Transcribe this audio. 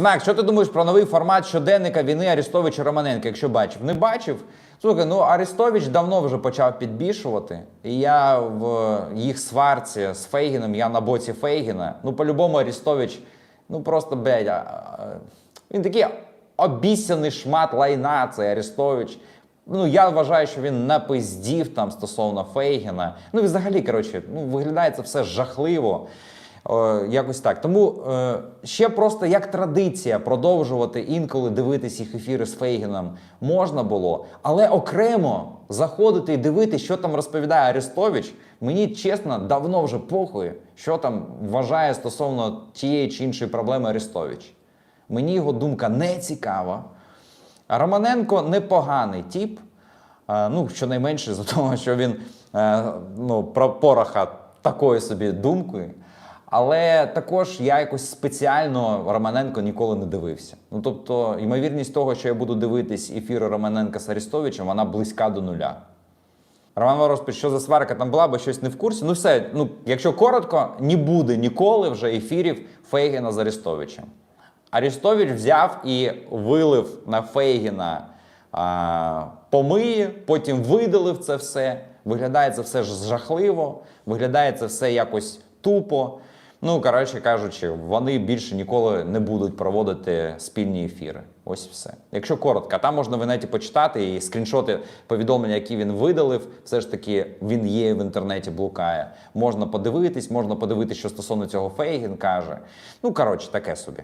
Макс, що ти думаєш про новий формат щоденника війни Арестовича Романенка, якщо бачив? Не бачив? Слухай, ну Арестович давно вже почав підбільшувати. І я в їх сварці з Фейгіном, я на боці Фейгіна. Ну, по-любому, Арестович, ну просто блядь, він такий обіцяний шмат лайна, цей Арестович. Ну, я вважаю, що він напиздів там стосовно Фейгіна. Ну, і взагалі, коротше, ну, виглядає це все жахливо. Якось так. Тому е, ще просто як традиція продовжувати інколи дивитись їх ефіри з Фейгіном можна було, але окремо заходити і дивитися, що там розповідає Арестович. Мені чесно, давно вже похуй, що там вважає стосовно тієї чи іншої проблеми Арестович. Мені його думка не цікава. Романенко непоганий тіп. Е, Ну, щонайменше за того, що він е, ну, про Пороха такою собі думкою. Але також я якось спеціально Романенко ніколи не дивився. Ну тобто, ймовірність того, що я буду дивитись ефіри Романенка з Арестовичем, вона близька до нуля. Роман Вороспіч, що за сварка там була, бо щось не в курсі. Ну все, ну якщо коротко, не буде ніколи вже ефірів Фейгіна з Арестовичем. Арестович взяв і вилив на Фейгіна а, помиї, потім видалив це все. Виглядає це все ж жахливо, виглядає це все якось тупо. Ну, коротше кажучи, вони більше ніколи не будуть проводити спільні ефіри. Ось все. Якщо коротко, там можна в інеті почитати і скріншоти повідомлення, які він видалив. Все ж таки він є в інтернеті, блукає. Можна подивитись, можна подивитись, що стосовно цього Фейгін каже. Ну коротше, таке собі.